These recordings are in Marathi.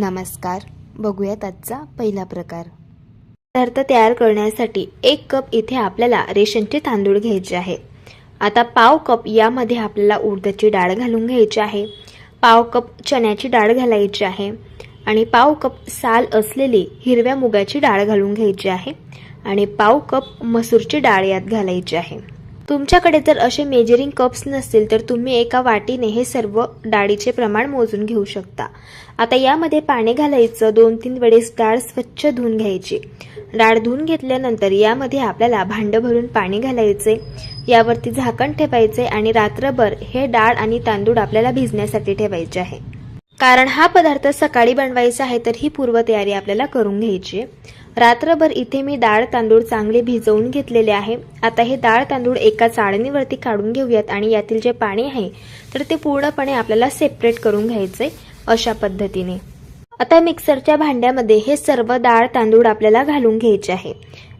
नमस्कार बघूयात आजचा पहिला प्रकार. पदार्थ तयार करण्यासाठी एक कप इथे आपल्याला रेशनचे तांदूळ घ्यायचे आहे. आता पाव कप यामध्ये आपल्याला उडदाची डाळ घालून घ्यायची आहे. पाव कप चण्याची डाळ घालायची आहे. आणि पाव कप साल असलेली हिरव्या मुगाची डाळ घालून घ्यायची आहे. आणि पाव कप मसूरची डाळ यात घालायची आहे. तुमच्याकडे जर असे मेजरिंग कप्स नसतील तर तुम्ही एका वाटीने हे सर्व डाळीचे प्रमाण मोजून घेऊ शकता. आता यामध्ये पाणी घालायचं दोन तीन वेळेस डाळ स्वच्छ धुवून घ्यायची. डाळ धुवून घेतल्यानंतर यामध्ये आपल्याला भांडं भरून पाणी घालायचे यावरती झाकण ठेवायचे आणि रात्रभर हे डाळ आणि तांदूळ आपल्याला भिजण्यासाठी ठेवायचे आहे. कारण हा पदार्थ सकाळी बनवायचा आहे तर ही पूर्वतयारी आपल्याला करून घ्यायची आहे. रात्रभर इथे मी डाळ तांदूळ चांगले भिजवून घेतलेले आहे. आता हे डाळ तांदूळ एका चाळणीवरती काढून घेऊयात आणि यातील जे पाणी आहे तर ते पूर्णपणे आपल्याला सेपरेट करून घ्यायचे अशा पद्धतीने. आता मिक्सरच्या भांड्यामध्ये हे सर्व डाळ तांदूळ आपल्याला घालून घ्यायचे आहे.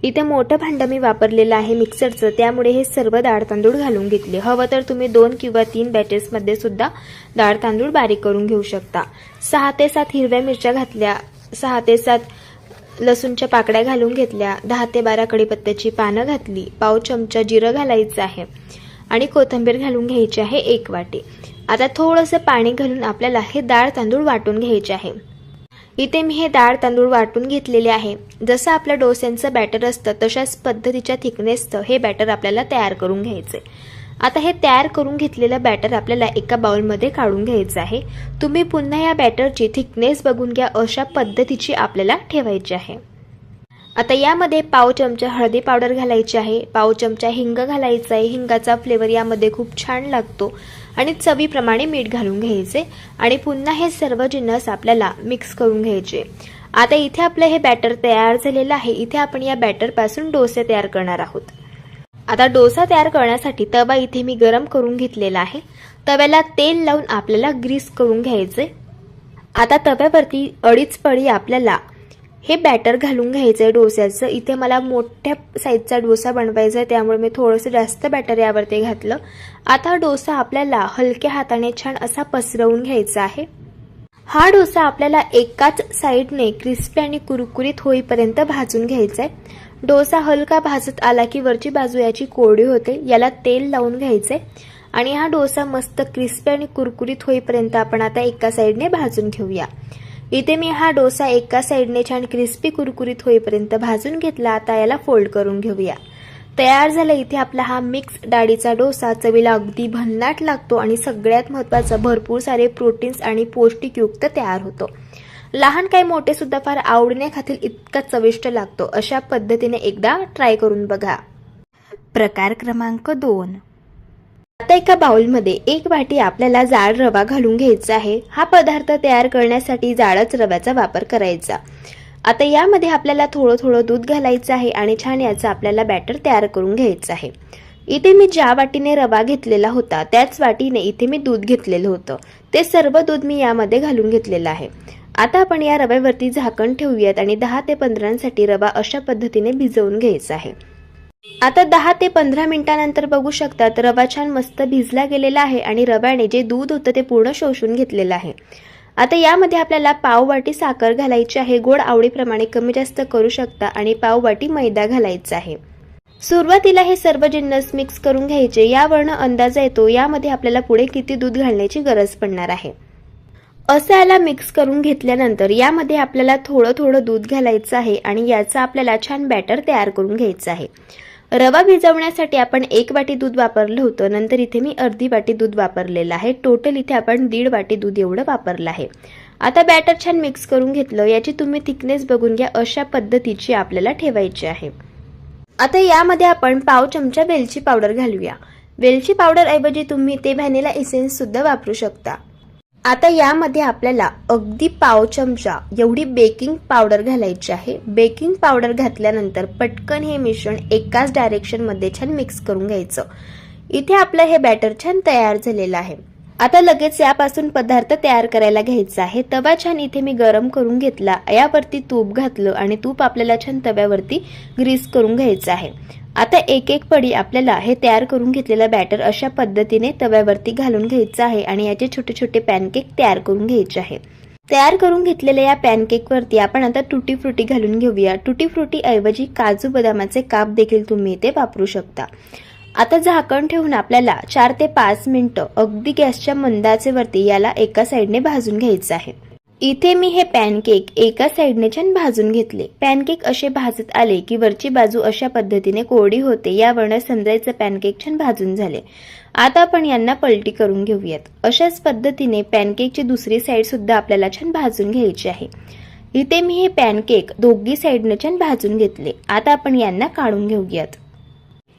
इथे मोठं भांडं मी वापरलेलं आहे मिक्सरचं त्यामुळे हे सर्व डाळ तांदूळ घालून घेतले. हवं तर तुम्ही दोन किंवा तीन बॅचेसमध्ये सुद्धा डाळ तांदूळ बारीक करून घेऊ शकता. सहा ते सात हिरव्या मिरच्या घातल्या सहा ते सात लसूणच्या पाकड्या घालून घेतल्या दहा ते बारा कडीपत्त्याची पानं घातली पाव चमचा जिरं घालायचं आहे आणि कोथिंबीर घालून घ्यायची आहे एक वाटी. आता थोडंसं पाणी घालून आपल्याला हे डाळ तांदूळ वाटून घ्यायचे आहे. इथे मी हे डाळ तांदूळ वाटून घेतलेले आहे. जसं आपल्या डोस्यांचं बॅटर असतं तशाच पद्धतीच्या थिकनेसचं हे बॅटर आपल्याला तयार करून घ्यायचं. आता हे तयार करून घेतलेलं बॅटर आपल्याला एका बाउलमध्ये काढून घ्यायचं आहे. तुम्ही पुन्हा या बॅटरची थिकनेस बघून घ्या अशा पद्धतीची आपल्याला ठेवायची आहे. आता यामध्ये पाव चमचा हळदी पावडर घालायची आहे. पाव चमचा हिंग घालायचा आहे. हिंगाचा फ्लेवर यामध्ये खूप छान लागतो. आणि चवीप्रमाणे मीठ घालून घ्यायचे आणि पुन्हा हे सर्व जिन्नस आपल्याला मिक्स करून घ्यायचे. आता इथे आपलं हे बॅटर तयार झालेलं आहे. इथे आपण या बॅटरपासून डोसे तयार करणार आहोत. आता डोसा तयार करण्यासाठी तवा इथे मी गरम करून घेतलेला आहे. तव्याला तेल लावून आपल्याला ग्रीस करून घ्यायचे. आता तव्यावरती अडीच पळी आपल्याला हे बॅटर घालून घ्यायचं आहे डोस्याचं. इथे मला मोठ्या साईजचा डोसा बनवायचा आहे त्यामुळे मी थोडंसं जास्त बॅटर यावरती घातलं. आता डोसा आपल्याला हलक्या हाताने छान असा पसरवून घ्यायचा आहे. हा डोसा आपल्याला एकाच साईडने क्रिस्पी आणि कुरकुरीत होईपर्यंत भाजून घ्यायचा आहे डोसा हलका भाजत आला की वरची बाजू याची कोरडी होते याला तेल लावून घ्यायचे आणि हा डोसा मस्त क्रिस्पी आणि कुरकुरीत होईपर्यंत आपण आता एका साईडने भाजून घेऊया. इथे मी हा डोसा एका साईडने छान क्रिस्पी कुरकुरीत होईपर्यंत भाजून घेतला. आता याला फोल्ड करून घेऊया. तयार झाला इथे आपला हा मिक्स डाळीचा डोसा. चवीला अगदी भन्नाट लागतो आणि सगळ्यात महत्त्वाचं भरपूर सारे प्रोटीन्स आणि पौष्टिकयुक्त तयार होतो. लहान काय मोठे सुद्धा फार आवडीने खातील इतका चविष्ट लागतो. अशा पद्धतीने एकदा ट्राय करून बघा. प्रकार क्रमांक दोन. आता एका बाउलमध्ये एक वाटी आपल्याला जाड रवा घालून घ्यायचा आहे. हा पदार्थ तयार करण्यासाठी जाडच रव्याचा वापर करायचा. आता यामध्ये आपल्याला थोडं थोडं दूध घालायचं आहे आणि छान याचं आपल्याला बॅटर तयार करून घ्यायचं आहे. इथे मी ज्या वाटीने रवा घेतलेला होता त्याच वाटीने इथे मी दूध घेतलेलं होतं. ते सर्व दूध मी यामध्ये घालून घेतलेलं आहे. आता आपण या रव्यावरती झाकण ठेवूयात आणि दहा ते पंधरांसाठी रवा अशा पद्धतीने भिजवून घ्यायचा आहे. आता दहा ते पंधरा मिनिटानंतर बघू शकतात रवा छान मस्त भिजला गेलेला आहे आणि रव्याने जे दूध होतं ते पूर्ण शोषून घेतलेलं आहे. आता यामध्ये आपल्याला पाव वाटी साखर घालायची आहे गोड आवडीप्रमाणे कमी जास्त करू शकता आणि पाव वाटी मैदा घालायचा आहे. सुरुवातीला हे सर्व जिन्नस मिक्स करून घ्यायचे यावरनं अंदाज येतो यामध्ये आपल्याला पुढे किती दूध घालण्याची गरज पडणार आहे. असं याला मिक्स करून घेतल्यानंतर यामध्ये आपल्याला थोडं थोडं दूध घालायचं आहे आणि याचं आपल्याला छान बॅटर तयार करून घ्यायचं आहे. रवा भिजवण्यासाठी आपण एक वाटी दूध वापरलं होतं. नंतर इथे मी अर्धी वाटी दूध वापरलेलं आहे. टोटल इथे आपण दीड वाटी दूध एवढं वापरलं आहे. आता बॅटर छान मिक्स करून घेतलं. याची तुम्ही थिकनेस बघून घ्या. अशा पद्धतीची आपल्याला ठेवायची आहे. आता यामध्ये आपण पाव चमचा वेलची पावडर घालूया. वेलची पावडर ऐवजी तुम्ही ते व्हॅनिला इसेन्स सुद्धा वापरू शकता. आता यामध्ये आपल्याला अगदी पाव चमचा एवढी बेकिंग पावडर घालायची आहे. बेकिंग पावडर घातल्यानंतर पटकन हे मिश्रण एकाच डायरेक्शनमध्ये छान मिक्स करून घ्यायचं. इथे आपलं हे बॅटर छान तयार झालेलं आहे. आता लगेच यापासून पदार्थ तयार करायला घ्यायचा आहे. तवा छान इथे मी गरम करून घेतला. यावरती तूप घातलं आणि तूप आपल्याला छान तव्यावरती ग्रीस करून घ्यायचं आहे. आता एक एक पडी आपल्याला हे तयार करून घेतलेलं बॅटर अशा पद्धतीने तव्यावरती घालून घ्यायचं आहे आणि याचे छोटे छोटे पॅनकेक तयार करून घ्यायचे आहे. तयार करून घेतलेल्या या पॅनकेकवरती आपण आता तुटी फ्रुटी घालून घेऊया. तुटी फ्रुटी ऐवजी काजू बदामाचे काप देखील तुम्ही इथे वापरू शकता. आता झाकण ठेवून आपल्याला चार ते पाच मिनिटं अगदी गॅसच्या मंदाचेवरती याला एका साईडने भाजून घ्यायचं आहे. इथे मी हे पॅनकेक एका साईडने छान भाजून घेतले. पॅनकेक असे भाजत आले की वरची बाजू अशा पद्धतीने कोरडी होते. यावरनं समजायचं पॅनकेक छान भाजून झाले. आता आपण यांना पलटी करून घेऊयात. अशाच पद्धतीने पॅनकेकची दुसरी साईड सुद्धा आपल्याला छान भाजून घ्यायची आहे. इथे मी हे पॅनकेक दोघी साईडने छान भाजून घेतले. आता आपण यांना काढून घेऊयात.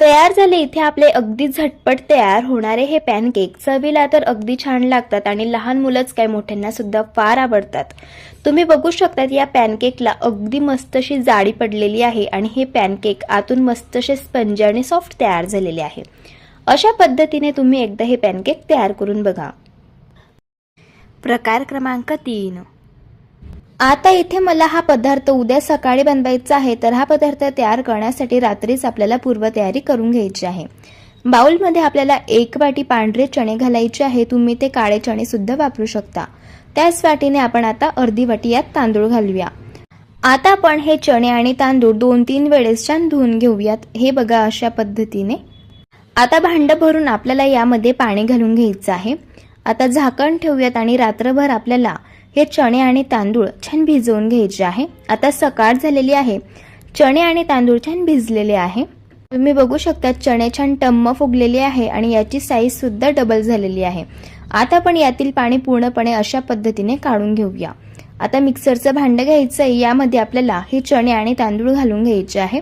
तयार झाले इथे आपले अगदी झटपट तयार होणारे हे पॅनकेक चवीला तर अगदी छान लागतात आणि लहान मुलंच काय मोठ्यांना सुद्धा फार आवडतात. तुम्ही बघू शकतात या पॅनकेकला अगदी मस्तशी जाडी पडलेली आहे आणि हे पॅनकेक आतून मस्तशे स्पंज आणि सॉफ्ट तयार झालेले आहे. अशा पद्धतीने तुम्ही एकदा हे पॅनकेक तयार करून बघा. प्रकार क्रमांक तीन. आता इथे मला हा पदार्थ उद्या सकाळी बनवायचा आहे तर हा पदार्थ तयार करण्यासाठी रात्रीच आपल्याला पूर्वतयारी करून घ्यायची आहे. बाउलमध्ये आपल्याला एक वाटी पांढरे चणे घालायचे आहे तुम्ही ते काळे चणे सुद्धा वापरू शकता. त्याच वाटीने आपण आता अर्धी वाटी यात तांदूळ घालूया. आता आपण हे चणे आणि तांदूळ दोन तीन वेळेस छान धुवून घेऊयात. हे बघा अशा पद्धतीने. आता भांडं भरून आपल्याला यामध्ये पाणी घालून घ्यायचं आहे. आता झाकण ठेवूयात आणि रात्रभर आपल्याला हे चणे आणि तांदूळ छान भिजवून घ्यायचे आहे. आता सकाळ झालेली आहे. चणे आणि तांदूळ छान भिजलेले आहे. तुम्ही बघू शकता चणे छान टम्म फुगलेले आहे आणि याची साईज सुद्धा डबल झालेली आहे. आता आपण यातील पाणी पूर्णपणे अशा पद्धतीने काढून घेऊया. आता मिक्सरचं भांडं घ्यायचं आहे यामध्ये आपल्याला हे चणे आणि तांदूळ घालून घ्यायचे आहे.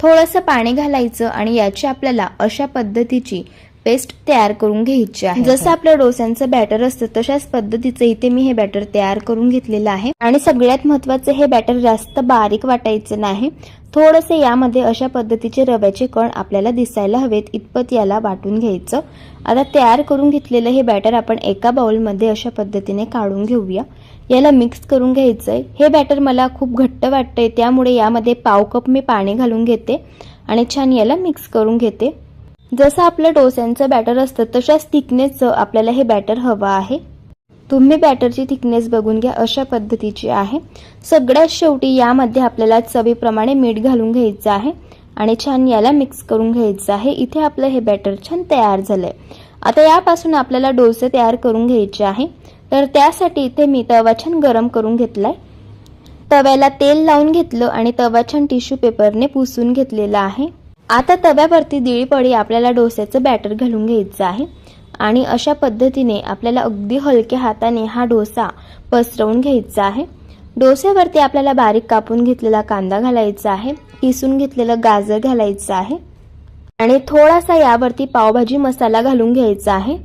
थोडंसं पाणी घालायचं आणि याची आपल्याला अशा पद्धतीची पेस्ट तयार करून घ्यायची आहे. जसं आपलं डोस्यांचं बॅटर असतं तशाच पद्धतीचं इथे मी हे बॅटर तयार करून घेतलेलं आहे. आणि सगळ्यात महत्वाचं हे बॅटर जास्त बारीक वाटायचं नाही. थोडंसं यामध्ये अशा पद्धतीचे रव्याचे कण आपल्याला दिसायला हवेत इतपत याला वाटून घ्यायचं. आता तयार करून घेतलेलं हे बॅटर आपण एका बाउलमध्ये अशा पद्धतीने काढून घेऊया. याला मिक्स करून घ्यायचंय. हे बॅटर मला खूप घट्ट वाटतंय त्यामुळे यामध्ये पाव कप मी पाणी घालून घेते. आणि छान याला मिक्स करून घेते. जसं आपलं डोस्यांचं बॅटर असतं तशाच थिकनेसचं आपल्याला हे बॅटर हवं आहे. तुम्ही बॅटरची थिकनेस बघून घ्या अशा पद्धतीची आहे. सगळ्यात शेवटी यामध्ये आपल्याला चवीप्रमाणे मीठ घालून घ्यायचं आहे आणि छान याला मिक्स करून घ्यायचं आहे. इथे आपलं हे बॅटर छान तयार झालंय. आता यापासून आपल्याला डोसे तयार करून घ्यायचे आहे. तर त्यासाठी इथे मी तवा छान गरम करून घेतलाय. तव्याला तेल लावून घेतलं आणि तवा छान टिश्यू पेपरने पुसून घेतलेला आहे. आता तव्यावरती दिळीपडी आपल्याला डोस्याचं बॅटर घालून घ्यायचं आहे. आणि अशा पद्धतीने आपल्याला अगदी हलक्या हाताने हा डोसा पसरवून घ्यायचा आहे. डोस्यावरती आपल्याला बारीक कापून घेतलेला कांदा घालायचा आहे. किसून घेतलेलं गाजर घालायचं आहे. आणि थोडासा यावरती पावभाजी मसाला घालून घ्यायचा आहे.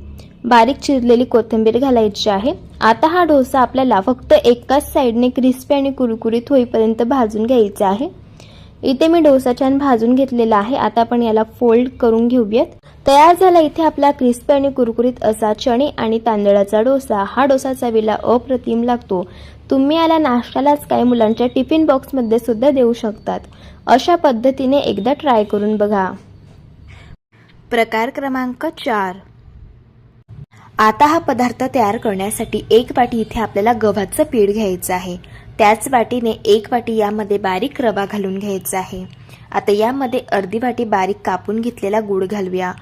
बारीक चिरलेली कोथिंबीर घालायची आहे. आता हा डोसा आपल्याला फक्त एकाच साईडने क्रिस्पी आणि कुरकुरीत होईपर्यंत भाजून घ्यायचा आहे. इथे मी डोसा छान भाजून घेतलेला आहे. आता आपण याला फोल्ड करून घेऊयात. तयार झाला इथे आपला क्रिस्पी आणि कुरकुरीत असा चणे आणि तांदळाचा डोसा. हा डोसा चवीला अप्रतिम लागतो. तुम्ही याला नाश्त्यालाच काय मुलांच्या टिफिन बॉक्समध्ये सुद्धा देऊ शकतात. अशा पद्धतीने एकदा ट्राय करून बघा. प्रकार क्रमांक चार. आता हा पदार्थ तयार करण्यासाठी एक वाटी इथे आपल्याला गव्हाचं पीठ घ्यायचं आहे. त्याच वाटीने एक वाटी यामध्ये बारीक रवा घालून घ्यायचा आहे. आता यामध्ये अर्धी वाटी बारीक कापून घेतलेला गूळ घालूया.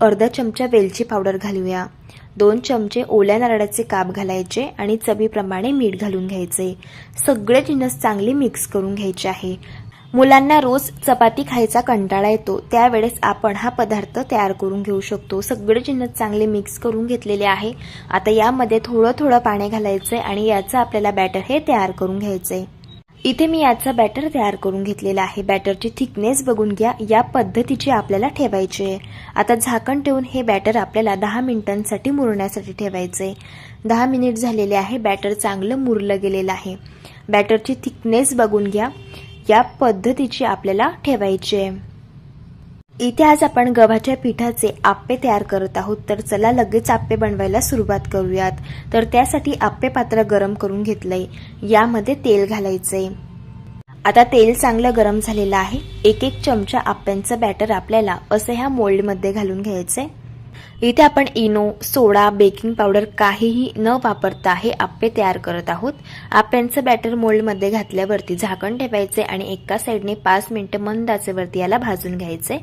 अर्धा चमचा वेलची पावडर घालूया. दोन चमचे ओल्या नारळाचे काप घालायचे आणि चवीप्रमाणे मीठ घालून घ्यायचे. सगळे जिन्नस चांगली मिक्स करून घ्यायचे आहे. मुलांना रोज चपाती खायचा कंटाळा येतो. त्यावेळेस आपण हा पदार्थ तयार करून घेऊ शकतो. सगळे जिन्नस चांगले मिक्स करून घेतलेले आहे. आता यामध्ये थोडं थोडं पाणी घालायचं आहे आणि याचं आपल्याला बॅटर हे तयार करून घ्यायचं आहे इथे मी याचा बॅटर तयार करून घेतलेला आहे. बॅटरची थिकनेस बघून घ्या. या पद्धतीची आपल्याला ठेवायची आहे. आता झाकण ठेवून हे बॅटर आपल्याला दहा मिनिटांसाठी मुरण्यासाठी ठेवायचे दहा मिनिट झालेले आहे. बॅटर चांगलं मुरलं गेलेलं आहे. बॅटरची थिकनेस बघून घ्या. या पद्धतीची आपल्याला ठेवायची आहे. इथे आज आपण गव्हाच्या पिठाचे आप्पे तयार करत आहोत. तर चला लगेच आप्पे बनवायला सुरुवात करूयात. तर त्यासाठी आप्पे पात्र गरम करून घेतलंय. यामध्ये तेल घालायचंय. आता तेल चांगलं गरम झालेलं आहे. एक एक चमचा आप्प्यांचं बॅटर आपल्याला असं ह्या मोल्डमध्ये घालून घ्यायचंय. इथे आपण इनो सोडा बेकिंग पावडर काहीही न वापरता हे आप्पे तयार करत आहोत. आप्यांचं बॅटर मोल्डमध्ये घातल्यावरती झाकण ठेवायचे आणि एका साईडने पाच मिनिटं मंद आचेवरती याला भाजून घ्यायचे.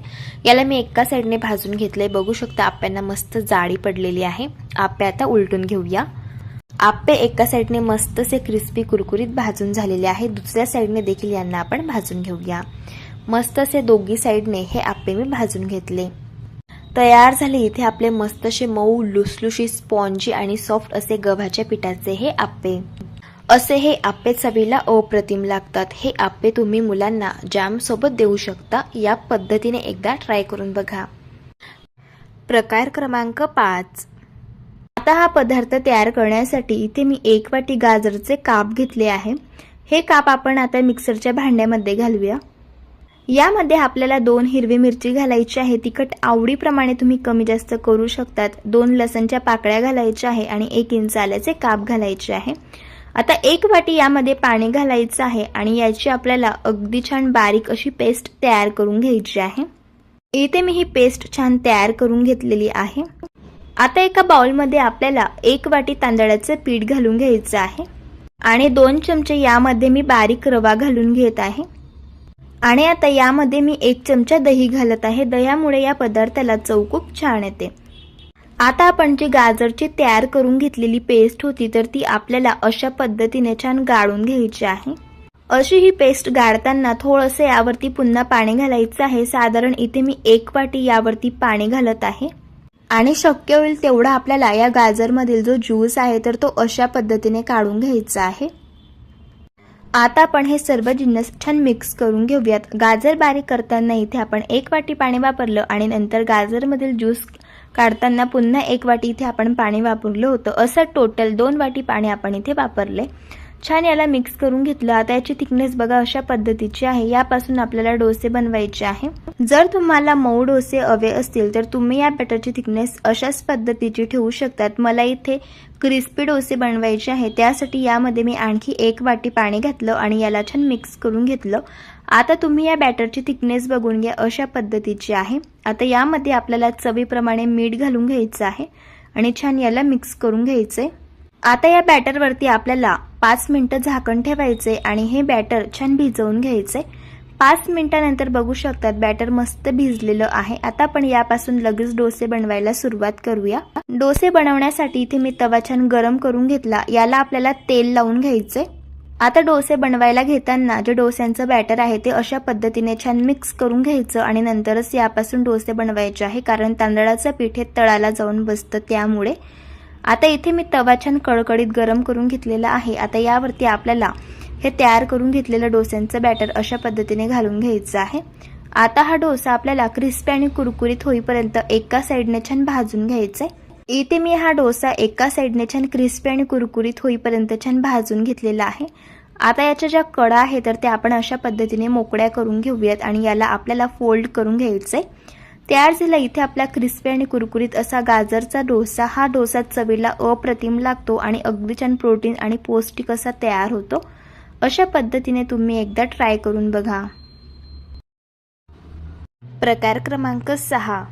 याला मी एका साईडने भाजून घेतलंय. बघू शकता आप्यांना मस्त जाळी पडलेली आहे. आप्पे आता उलटून घेऊया. आप्पे एका साईडने मस्तसे क्रिस्पी कुरकुरीत भाजून झालेले आहे. दुसऱ्या साईडने देखील यांना आपण भाजून घेऊया. मस्त असे दोघी साईडने हे आप्पे मी भाजून घेतले. तयार झाले. इथे आपले मस्तसे मऊ लुसलुशी स्पॉन्जी आणि सॉफ्ट असे गव्हाच्या पिठाचे हे आप्पे. असे हे आप्पे चवीला अप्रतिम लागतात. हे आप्पे तुम्ही मुलांना जॅम सोबत देऊ शकता. या पद्धतीने एकदा ट्राय करून बघा. प्रकार क्रमांक पाच. आता हा पदार्थ तयार करण्यासाठी इथे मी एक वाटी गाजरचे काप घेतले आहे. हे काप आपण आता मिक्सरच्या भांड्यामध्ये घालूया. यामध्ये आपल्याला दोन हिरवी मिरची घालायची आहे. तिखट आवडीप्रमाणे तुम्ही कमी जास्त करू शकतात. दोन लसणच्या पाकळ्या घालायच्या आहे आणि एक इंच आल्याचे काप घालायचे आहे. आता एक वाटी यामध्ये पाणी घालायचं आहे आणि याची आपल्याला अगदी छान बारीक अशी पेस्ट तयार करून घ्यायची आहे. इथे मी ही पेस्ट छान तयार करून घेतलेली आहे. आता एका बाउलमध्ये आपल्याला एक वाटी तांदळाचं पीठ घालून घ्यायचं आहे. आणि दोन चमचे यामध्ये मी बारीक रवा घालून घेत आहे. आणि आता यामध्ये मी एक चमचा दही घालत आहे. दह्यामुळे या पदार्थाला चव खूप छान येते. आता आपण जी गाजरची तयार करून घेतलेली पेस्ट होती तर ती आपल्याला अशा पद्धतीने छान गाळून घ्यायची आहे. अशी ही पेस्ट गाळताना थोडंसं यावरती पुन्हा पाणी घालायचं आहे. साधारण इथे मी एक वाटी यावरती पाणी घालत आहे. आणि शक्य होईल तेवढा आपल्याला या गाजरमधील जो ज्यूस आहे तर तो अशा पद्धतीने काढून घ्यायचा आहे. आता आपण हे सर्व जिन्नस छान मिक्स करून घेऊयात. गाजर बारीक करताना इथे आपण एक वाटी पाणी वापरलं आणि नंतर गाजरमधील ज्यूस काढताना पुन्हा एक वाटी इथे आपण पाणी वापरलं होतं. असं टोटल दोन वाटी पाणी आपण इथे वापरले छान याला मिक्स करून घेतलं. आता याची थिकनेस बघा अशा पद्धतीची आहे. यापासून आपल्याला डोसे बनवायचे आहे. जर तुम्हाला मऊ डोसे हवे असतील तर तुम्ही या बॅटरची थिकनेस अशाच पद्धतीची ठेवू शकतात. मला इथे क्रिस्पी डोसे बनवायचे आहे. त्यासाठी यामध्ये मी आणखी एक वाटी पाणी घातलं आणि याला छान मिक्स करून घेतलं. आता तुम्ही या बॅटरची थिकनेस बघून घ्या अशा पद्धतीची आहे. आता यामध्ये आपल्याला चवीप्रमाणे मीठ घालून घ्यायचं आहे आणि छान याला मिक्स करून घ्यायचंय. आता या बॅटरवरती आपल्याला पाच मिनटं झाकण ठेवायचे आणि हे बॅटर छान भिजवून घ्यायचे. पाच मिनटानंतर बघू शकतात बॅटर मस्त भिजलेलं आहे. आता आपण यापासून लगेच डोसे बनवायला सुरुवात करूया. डोसे बनवण्यासाठी इथे मी तवा छान गरम करून घेतला. याला आपल्याला तेल लावून घ्यायचे. आता डोसे बनवायला घेताना जे डोस्यांचं बॅटर आहे ते अशा पद्धतीने छान मिक्स करून घ्यायचं आणि नंतरच यापासून डोसे बनवायचे आहे कारण तांदळाचं पीठ हे तळाला जाऊन बसतं त्यामुळे. आता इथे मी तवा छान कळकळीत गरम करून घेतलेला आहे. आता यावरती आपल्याला हे तयार करून घेतलेलं डोस्यांचं बॅटर अशा पद्धतीने घालून घ्यायचं आहे. आता हा डोसा आपल्याला क्रिस्पी आणि कुरकुरीत होईपर्यंत एका साईडने छान भाजून घ्यायचा आहे. इथे मी हा डोसा एका साईडने छान क्रिस्पी आणि कुरकुरीत होईपर्यंत छान भाजून घेतलेला आहे. आता याच्या ज्या कडा आहे तर त्या आपण अशा पद्धतीने मोकळ्या करून घेऊयात आणि याला आपल्याला फोल्ड करून घ्यायचं आहे तयार झाला. इथे आपला क्रिस्पी आणि कुरकुरीत असा गाजरचा डोसा. हा डोसा चवीला अप्रतिम लागतो आणि अगदी छान प्रोटीन आणि पौष्टिक असा तयार होतो. अशा पद्धतीने तुम्ही एकदा ट्राय करून बघा. प्रकार क्रमांक सहा.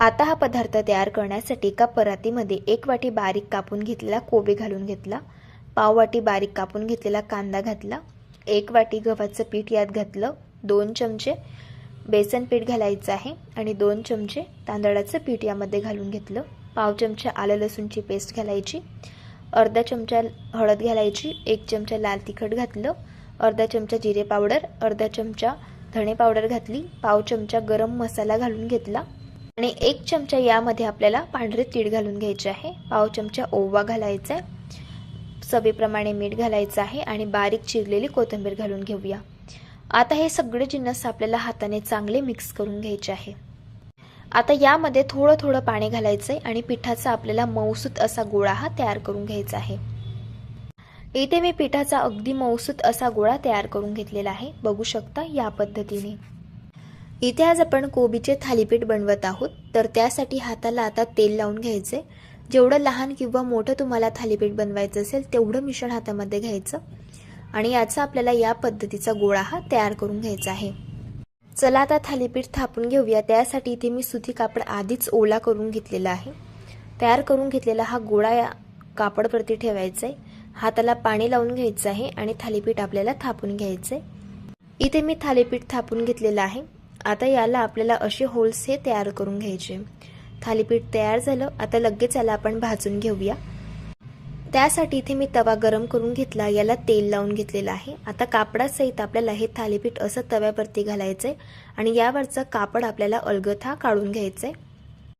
आता हा पदार्थ तयार करण्यासाठी एका परातीमध्ये एक वाटी बारीक कापून घेतलेला कोबी घालून घेतला. पाव वाटी बारीक कापून घेतलेला कांदा घातला. एक वाटी गव्हाचं पीठ यात घातलं. दोन चमचे बेसन पीठ घालायचं आहे आणि दोन चमचे तांदळाचं पीठ यामध्ये घालून घेतलं. पाव चमचा आलं लसूणची पेस्ट घालायची. अर्धा चमचा हळद घालायची. एक चमचा लाल तिखट घातलं. अर्धा चमचा जिरे पावडर. अर्धा चमचा धणे पावडर घातली. पाव चमचा गरम मसाला घालून घेतला. आणि एक चमचा यामध्ये आपल्याला पांढरे तीळ घालून घ्यायचे आहे. पाव चमचा ओवा घालायचा आहे. चवीप्रमाणे मीठ घालायचं आहे आणि बारीक चिरलेली कोथिंबीर घालून घेऊया. आता हे सगळे जिन्नस आपल्याला हाताने चांगले मिक्स करून घ्यायचे आहे. आता यामध्ये थोडं थोडं पाणी घालायचं आहे आणि पिठाचा आपल्याला मऊसूत असा गोळा हा तयार करून घ्यायचा आहे. इथे मी पिठाचा अगदी मऊसूत असा गोळा तयार करून घेतलेला आहे. बघू शकता या पद्धतीने. इथे आज आपण कोबीचे थालीपीठ बनवत आहोत. तर त्यासाठी हाताला आता तेल लावून घ्यायचे जेवढं लहान किंवा मोठं तुम्हाला थालीपीठ बनवायचं असेल तेवढं मिश्रण हातामध्ये घ्यायचं. आणि याचा आपल्याला या पद्धतीचा गोळा हा तयार करून घ्यायचा आहे. चला आता थालीपीठ थापून घेऊया. त्यासाठी इथे मी सुती कापड आधीच ओला करून घेतलेला आहे. तयार करून घेतलेला हा गोळा या कापडवरती ठेवायचा आहे. हाताला पाणी लावून घ्यायचं आहे आणि थालीपीठ आपल्याला थापून घ्यायचं आहे. इथे मी थालीपीठ थापून घेतलेलं आहे. आता याला आपल्याला असे होल्स हे तयार करून घ्यायचे. थालीपीठ तयार झालं. आता लगेच याला आपण भाजून घेऊया. त्यासाठी इथे मी तवा गरम करून घेतला. याला तेल लावून घेतलेलं आहे. आता कापडासहित आपल्याला हे थालीपीठ असं तव्यावरती घालायचं आहे आणि यावरचं कापड आपल्याला अलगथा काढून घ्यायचं आहे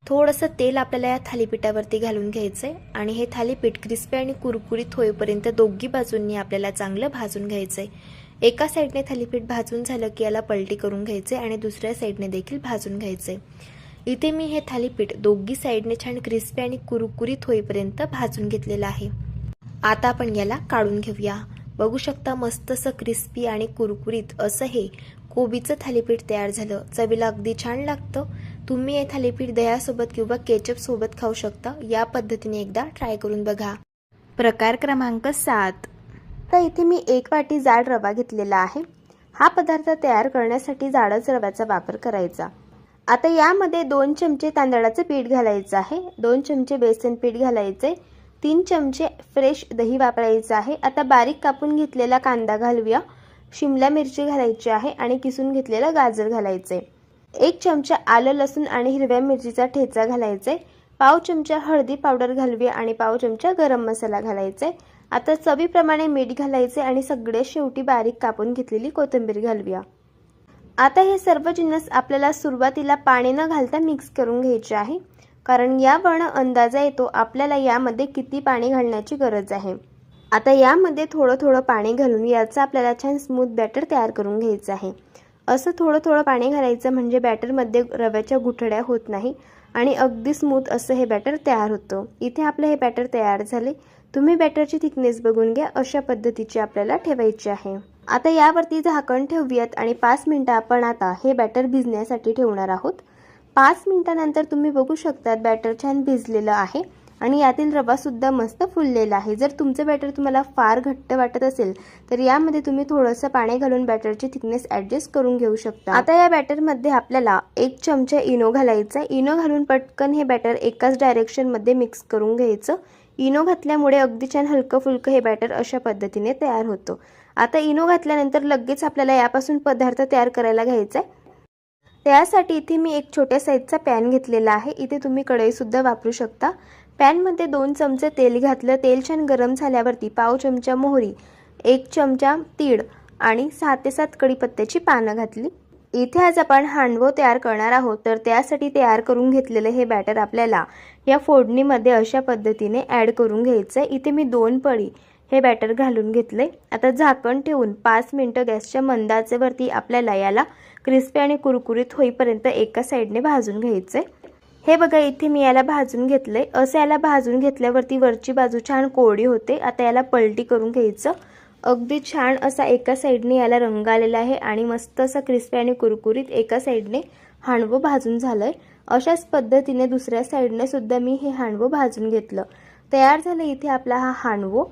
थोडंसं तेल आपल्याला या थालीपीठावरती घालून घ्यायचं आहे आणि हे थालीपीठ क्रिस्पी आणि कुरकुरीत होईपर्यंत दोघी बाजूंनी आपल्याला चांगलं भाजून घ्यायचं आहे एका साईडने थालीपीठ भाजून झालं की याला पलटी करून घ्यायचे आणि दुसऱ्या साईडने देखील भाजून घ्यायचे इथे मी हे थालीपीठ दोघी साईडने छान क्रिस्पी आणि कुरकुरीत होईपर्यंत भाजून घेतलेलं आहे. आता आपण याला काढून घेऊया. बघू शकता मस्त असं क्रिस्पी आणि कुरकुरीत असं हे कोबीचं थालीपीठ तयार झालं. चवीला अगदी छान लागतं. तुम्ही हे थालीपीठ दह्यासोबत किंवा केचपसोबत खाऊ शकता. या पद्धतीने एकदा ट्राय करून बघा. प्रकार क्रमांक सात. तर इथे मी एक वाटी जाड रवा घेतलेला आहे. हा पदार्थ तयार करण्यासाठी जाडच रव्याचा वापर करायचा. आता यामध्ये दोन चमचे तांदळाचं पीठ घालायचं आहे. दोन चमचे बेसन पीठ घालायचे तीन चमचे फ्रेश दही वापरायचं आहे. आता बारीक कापून घेतलेला कांदा घालूया. शिमला मिरची घालायची आहे आणि किसून घेतलेला गाजर घालायचे एक चमचा आलं लसूण आणि हिरव्या मिरचीचा ठेचा घालायचे पाव चमचा हळदी पावडर घालूया आणि पाव चमचा गरम मसाला घालायचे आता चवीप्रमाणे मीठ घालायचे आणि सगळे शेवटी बारीक कापून घेतलेली कोथिंबीर घालूया. आता हे सर्व जिन्नस आपल्याला सुरुवातीला पाणी न घालता मिक्स करून घ्यायचे आहे. कारण यावरनं अंदाजा येतो आपल्याला यामध्ये किती पाणी घालण्याची गरज आहे. आता यामध्ये थोडं थोडं पाणी घालून याचं आपल्याला छान स्मूथ बॅटर तयार करून घ्यायचं आहे. असं थोडं थोडं पाणी घालायचं म्हणजे बॅटरमध्ये रव्याच्या गुठड्या होत नाही आणि अगदी स्मूथ असं हे बॅटर तयार होतं. इथे आपलं हे बॅटर तयार झाले. तुम्ही बॅटरची थिकनेस बघून घ्या. अशा पद्धतीची आपल्याला ठेवायची आहे. आता यावरती झाकण ठेवूयात आणि पाच मिनटं आपण आता हे बॅटर भिजण्यासाठी ठेवणार आहोत. पाच मिनटानंतर तुम्ही बघू शकतात बॅटर छान भिजलेलं आहे आणि यातील रवासुद्धा मस्त फुललेला आहे. जर तुमचं बॅटर तुम्हाला फार घट्ट वाटत असेल तर यामध्ये तुम्ही थोडंसं पाणी घालून बॅटरची थिकनेस ॲडजस्ट करून घेऊ शकता. आता या बॅटरमध्ये आपल्याला एक चमचा इनो घालायचा इनो घालून पटकन हे बॅटर एकाच डायरेक्शनमध्ये मिक्स करून घ्यायचं. इनो घातल्यामुळे अगदी छान हलकं फुलकं हे बॅटर अशा पद्धतीने तयार होतं. आता इनो घातल्यानंतर लगेच आपल्याला यापासून पदार्थ तयार करायला घ्यायचा आहे. त्यासाठी इथे मी एक छोट्या साईजचा पॅन घेतलेला आहे. इथे तुम्ही कढईसुद्धा वापरू शकता. पॅनमध्ये दोन चमचे तेल घातलं. तेल छान गरम झाल्यावरती पाव चमचा मोहरी एक चमचा तीळ आणि सहा ते सात कढीपत्त्याची पानं घातली. इथे आज आपण हांडवो तयार करणार आहोत. तर त्यासाठी तयार करून घेतलेलं हे बॅटर आपल्याला या फोडणीमध्ये अशा पद्धतीने ॲड करून घ्यायचं आहे. इथे मी दोन पळी हे बॅटर घालून घेतले आता झाकण ठेवून पाच मिनटं गॅसच्या मंदाचेवरती आपल्याला याला क्रिस्पी आणि कुरकुरीत होईपर्यंत एका साईडने भाजून घ्यायचं आहे हे बघा इथे मी याला भाजून घेतलंय. असं याला भाजून घेतल्यावरती वरची बाजू छान कोरडी होते. आता याला पलटी करून घ्यायचं. अगदी छान असा एका साईडने याला रंग आलेला आहे आणि मस्त असा क्रिस्पी आणि कुरकुरीत एका साईडने हांडवं भाजून झालं आहे अशाच पद्धतीने दुसऱ्या साईडने सुद्धा मी हे हांडवं भाजून घेतलं. तयार झालं इथे आपला हा हांडवं.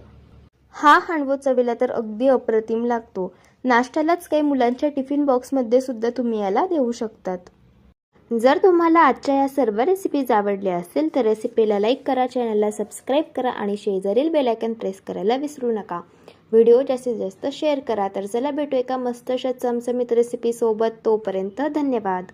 हा हांडवो चवीला तर अगदी अप्रतिम लागतो. नाश्त्यालाच काही मुलांच्या टिफिन बॉक्समध्ये सुद्धा तुम्ही याला देऊ शकतात. जर तुम्हाला आजच्या या सर्व रेसिपीज आवडल्या असतील तर रेसिपीला लाईक करा चॅनलला सबस्क्राईब करा आणि शेजारील बेलायकन प्रेस करायला विसरू नका. व्हिडिओ जास्तीत जास्त शेअर करा. तर चला भेटू एका मस्त अशा चमचमीत रेसिपीसोबत तोपर्यंत धन्यवाद.